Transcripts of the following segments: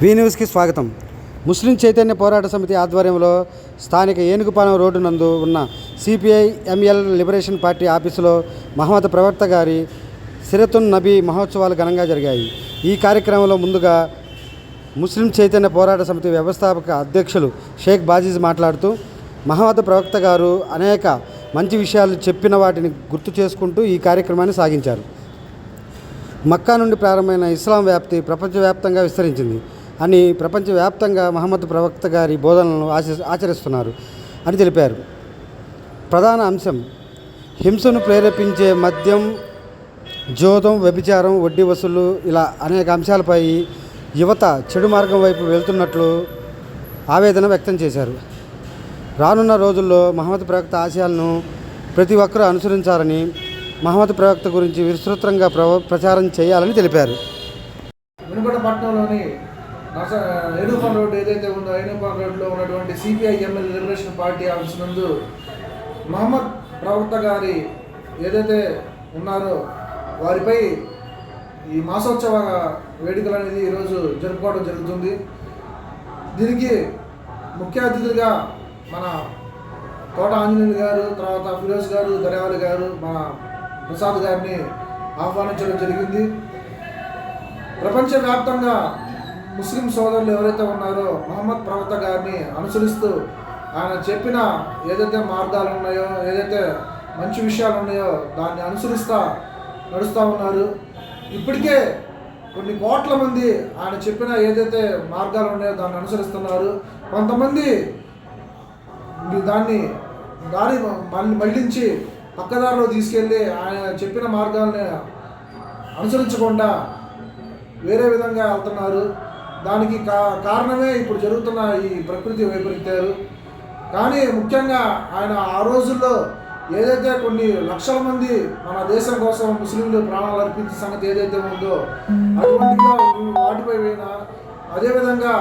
వి న్యూస్కి స్వాగతం. ముస్లిం చైతన్య పోరాట సమితి ఆధ్వర్యంలో స్థానిక ఏనుగుపాలెం రోడ్డు నందు ఉన్న సిపిఐ ఎంఎల్ లిబరేషన్ పార్టీ ఆఫీసులో మహమ్మద్ ప్రవక్త గారి సిరతున్ నబీ మహోత్సవాలు ఘనంగా జరిగాయి. ఈ కార్యక్రమంలో ముందుగా ముస్లిం చైతన్య పోరాట సమితి వ్యవస్థాపక అధ్యక్షులు షేక్ బాజీజ్ మాట్లాడుతూ మహమ్మద్ ప్రవక్త గారు అనేక మంచి విషయాలు చెప్పిన వాటిని గుర్తు చేసుకుంటూ ఈ కార్యక్రమాన్ని సాగించారు. మక్కా నుండి ప్రారంభమైన ఇస్లాం వ్యాప్తి ప్రపంచవ్యాప్తంగా విస్తరించింది. అని ప్రపంచవ్యాప్తంగా మహమ్మద్ ప్రవక్త గారి బోధనలను ఆచ ఆచరిస్తున్నారు అని తెలిపారు. ప్రధాన అంశం హింసను ప్రేరేపించే మద్యం జోదం వ్యభిచారం వడ్డీ వసూలు ఇలా అనేక అంశాలపై యువత చెడు మార్గం వైపు వెళ్తున్నట్లు ఆవేదన వ్యక్తం చేశారు. రానున్న రోజుల్లో మహమ్మద్ ప్రవక్త ఆశయాలను ప్రతి ఒక్కరూ అనుసరించాలని మహమ్మద్ ప్రవక్త గురించి విస్తృతంగా ప్రచారం చేయాలని తెలిపారు. పట్టణంలోని ఏనుగుపాన్ రోడ్ ఏదైతే ఉందో ఏనుగుపాన్ రోడ్లో ఉన్నటువంటి CPI ML liberation party office నందు మహమ్మద్ ప్రవక్త గారి ఏదైతే ఉన్నారో వారిపై ఈ మాసోత్సవ వేడుకలు అనేది ఈరోజు జరుపుకోవడం జరుగుతుంది. దీనికి ముఖ్య అతిథులుగా మన తోట ఆంజనేయులు గారు తర్వాత ఫిరోజ్ గారు దర్యావాలి గారు మన ప్రసాద్ గారిని ఆహ్వానించడం జరిగింది. ప్రపంచవ్యాప్తంగా ముస్లిం సోదరులు ఎవరైతే ఉన్నారో మహమ్మద్ ప్రవక్త గారిని అనుసరిస్తూ ఆయన చెప్పిన ఏదైతే మార్గాలు ఉన్నాయో ఏదైతే మంచి విషయాలు ఉన్నాయో దాన్ని అనుసరిస్తా నడుస్తూ ఉన్నారు. ఇప్పటికే కొన్ని కోట్ల మంది ఆయన చెప్పిన ఏదైతే మార్గాలు ఉన్నాయో దాన్ని అనుసరిస్తున్నారు. కొంతమంది దాన్ని దారి మళ్ళీ మళ్ళించి పక్కదారిలో తీసుకెళ్ళి ఆయన చెప్పిన మార్గాల్ని అనుసరించకుండా వేరే విధంగా వెళ్తున్నారు. దానికి కా కారణమే ఇప్పుడు జరుగుతున్న ఈ ప్రకృతి వైపరీత్యాలు. కానీ ముఖ్యంగా ఆయన ఆ రోజుల్లో ఏదైతే కొన్ని లక్షల మంది మన దేశం కోసం ముస్లింలు ప్రాణాలు అర్పించే సంగతి ఏదైతే ఉందో అటువంటి వాటిపై పోయినా అదేవిధంగా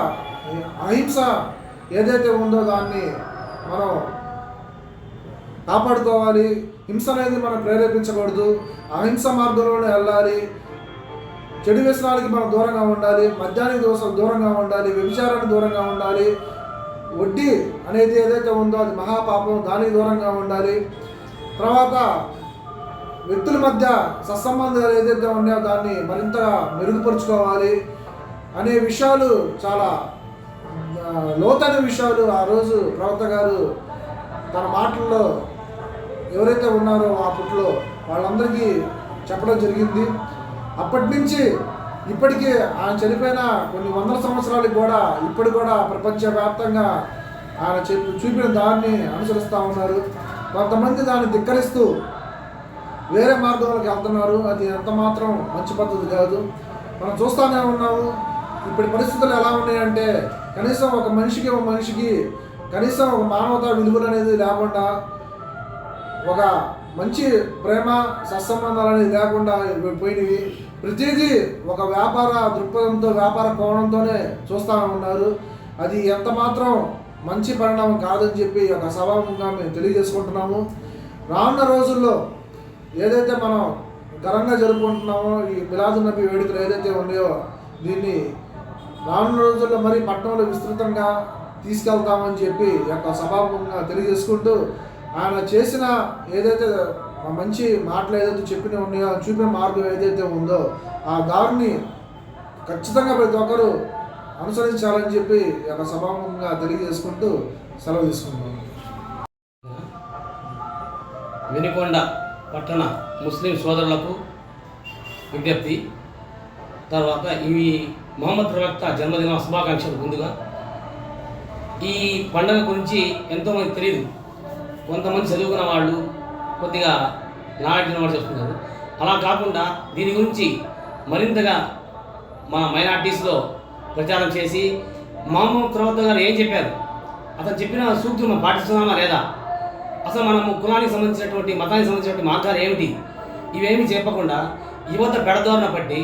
అహింస ఏదైతే ఉందో దాన్ని మనం కాపాడుకోవాలి. హింస అనేది మనం ప్రేరేపించకూడదు. అహింస మార్గంలోనే వెళ్ళాలి చెడు వ్యసనాలకి మనం దూరంగా ఉండాలి మద్యానికి దోషం దూరంగా ఉండాలి వ్యభిచారానికి దూరంగా ఉండాలి. వడ్డీ అనేది ఏదైతే ఉందో అది మహాపాపం దానికి దూరంగా ఉండాలి. తర్వాత వ్యక్తుల మధ్య సత్సంబంధాలు ఏదైతే ఉన్నాయో దాన్ని మరింతగా మెరుగుపరుచుకోవాలి అనే విషయాలు చాలా లోతైన విషయాలు ఆ రోజు ప్రవక్త గారు తన మాటల్లో ఎవరైతే ఉన్నారో ఆ పుట్లో వాళ్ళందరికీ చెప్పడం జరిగింది. అప్పటి నుంచి ఇప్పటికీ ఆయన చనిపోయిన కొన్ని వందల సంవత్సరాలకు కూడా ఇప్పుడు కూడా ప్రపంచవ్యాప్తంగా ఆయన చెప్పి చూపిన దాన్ని అనుసరిస్తూ ఉన్నారు. కొంతమంది దాన్ని ధిక్కరిస్తూ వేరే మార్గంలోకి వెళ్తున్నారు. అది ఎంత మాత్రం మంచి పద్ధతి కాదు. మనం చూస్తూనే ఉన్నాము ఇప్పుడు పరిస్థితులు ఎలా ఉన్నాయంటే కనీసం ఒక మనిషికి ఒక మనిషికి కనీసం ఒక మానవతా విలువలు అనేది లేకుండా ఒక మంచి ప్రేమ సత్సంబంధాలు అనేది లేకుండా పోయినవి. ప్రతిదీ ఒక వ్యాపార దృక్పథంతో వ్యాపార కోణంతోనే చూస్తూ ఉన్నారు. అది ఎంత మాత్రం మంచి పరిణామం కాదని చెప్పి ఒక సభాముఖంగా మేము తెలియజేసుకుంటున్నాము. రానున్న రోజుల్లో ఏదైతే మనం ఘనంగా జరుపుకుంటున్నామో ఈ మిలాదు నబీ వేడుకలు ఏదైతే ఉన్నాయో దీన్ని రానున్న రోజుల్లో మరి పట్టణంలో విస్తృతంగా తీసుకెళ్తామని చెప్పి యొక్క సభాముఖంగా తెలియజేసుకుంటూ ఆయన చేసిన ఏదైతే మంచి మాటలు ఏదైతే చెప్పిన ఉన్నాయో చూపిన మార్గం ఏదైతే ఉందో ఆ దారిని ఖచ్చితంగా ప్రతి ఒక్కరూ అనుసరించాలని చెప్పి ఒక సభాముఖంగా తెలియజేసుకుంటూ సెలవు తీసుకుంటున్నాను వినికొండ పట్టణ ముస్లిం సోదరులకు విజ్ఞప్తి. తర్వాత ఇవి మహమ్మద్ ప్రవక్త జన్మదిన శుభాకాంక్షలు ముందుగా. ఈ పండుగ గురించి ఎంతోమంది తెలియదు కొంతమంది చదువుకున్న వాళ్ళు కొద్దిగా నాలెడ్జ్ ఉన్న చెప్తున్నారు. అలా కాకుండా దీని గురించి మరింతగా మా మైనార్టీస్లో ప్రచారం చేసి మామూలు ప్రవక్త గారు ఏం చెప్పారు? అతను చెప్పిన సూక్తులు మనం పాటిస్తున్నామా లేదా? అసలు మనము కులానికి సంబంధించినటువంటి మతానికి సంబంధించినటువంటి మార్గాలు ఏమిటి? ఇవేమి చెప్పకుండా యువత పెడదోరణ పట్టి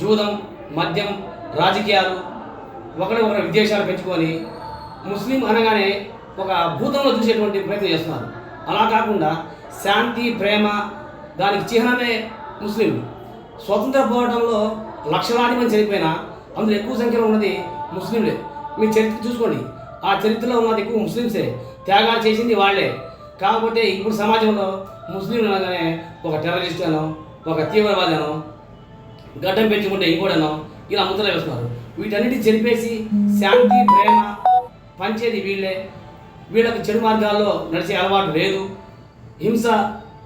జూదం మద్యం రాజకీయాలు ఒకరి ఒకరి విద్వేషాలు పెంచుకొని ముస్లిం అనగానే ఒక భూతంలో చూసేటువంటి ప్రయత్నం చేస్తున్నారు. అలా కాకుండా శాంతి ప్రేమ దానికి చిహ్నమే ముస్లింలు స్వతంత్ర పోరాటంలో లక్షలాది మంది చనిపోయినా అందులో ఎక్కువ సంఖ్యలో ఉన్నది ముస్లింలే. మీ చరిత్ర చూసుకోండి. ఆ చరిత్రలో ఉన్నది ఎక్కువ ముస్లింసే. త్యాగాలు చేసింది వాళ్ళే. కాకపోతే ఇప్పుడు సమాజంలో ముస్లింలు అనగానే ఒక టెర్రరిస్ట్ అనో ఒక తీవ్రవాది అనో గడ్డం పెంచుకుంటే ఇంకోడనో ఇలా ముద్రలు వేస్తున్నారు. వీటన్నిటిని చెరిపేసి శాంతి ప్రేమ పంచేది వీళ్ళే. వీళ్ళకి చెడు మార్గాల్లో నడిచే అలవాటు లేదు. హింస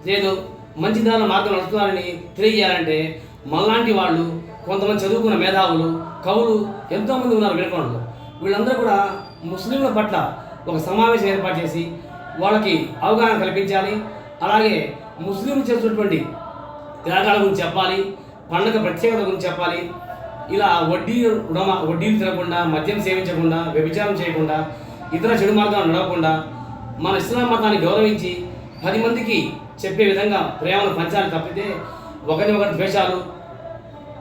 లేదు. మంచి దాని మార్గం నడుస్తున్నారని తెలియజేయాలంటే మళ్ళాంటి వాళ్ళు కొంతమంది చదువుకున్న మేధావులు కవులు ఎంతోమంది ఉన్నారు వినకొండలో వీళ్ళందరూ కూడా ముస్లింల పట్ల ఒక సమావేశం ఏర్పాటు చేసి వాళ్ళకి అవగాహన కల్పించాలి. అలాగే ముస్లింలు చేస్తున్నటువంటి త్యాగాల గురించి చెప్పాలి పండగ ప్రత్యేకత గురించి చెప్పాలి. ఇలా వడ్డీ రుణ వడ్డీలు తినకుండా మద్యం సేవించకుండా వ్యభిచారం చేయకుండా ఇతర చెడు మార్గాలు నడవకుండా మన ఇస్లాం మతాన్ని గౌరవించి పది మందికి చెప్పే విధంగా ప్రేమను పంచాలి తప్పితే ఒకరిని ఒకరి ద్వేషాలు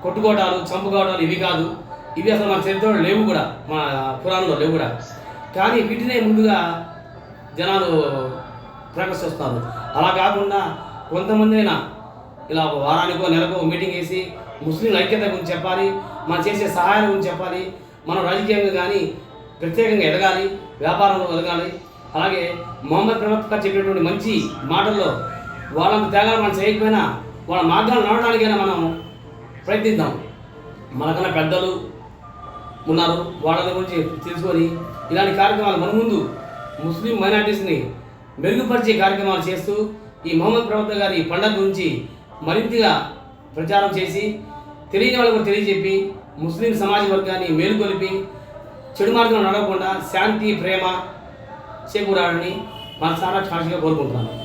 కొట్టుకోవడాలు చంపుకోవడాలు ఇవి కాదు. ఇవి అసలు మన చరిత్రలో లేవు కూడా. మన పురాణంలో లేవు కూడా. కానీ వీటినే ముందుగా జనాలు ప్రకటిస్తున్నారు అలా కాకుండా కొంతమందైనా ఇలా వారానికో నెలకో మీటింగ్ వేసి ముస్లింల ఐక్యత గురించి చెప్పాలి మనం చేసే సహాయం గురించి చెప్పాలి మనం రాజకీయంగా కానీ ప్రత్యేకంగా ఎదగాలి వ్యాపారంలో ఎదగాలి అలాగే మొహమ్మద్ ప్రవక్త చెప్పినటువంటి మంచి మాటల్లో వాళ్ళంత త్యాగాలు మనం చేయకపోయినా వాళ్ళ మార్గాలు నడవడానికైనా మనం ప్రయత్నిద్దాం. మనకన్నా పెద్దలు ఉన్నారు. వాళ్ళ గురించి తెలుసుకొని ఇలాంటి కార్యక్రమాలు మన ముందు ముస్లిం మైనార్టీస్ని మెరుగుపరిచే కార్యక్రమాలు చేస్తూ ఈ మొహమ్మద్ ప్రవక్త గారి పండగ గురించి మరింతగా ప్రచారం చేసి తెలియని వాళ్ళకు తెలియజెప్పి ముస్లిం సమాజ వర్గాన్ని మేలుకొలిపి చెడు మార్గంలో నడవకుండా శాంతి ప్రేమ చేకూరాలని మనసారా సాక్షిగా కోరుకుంటున్నాను.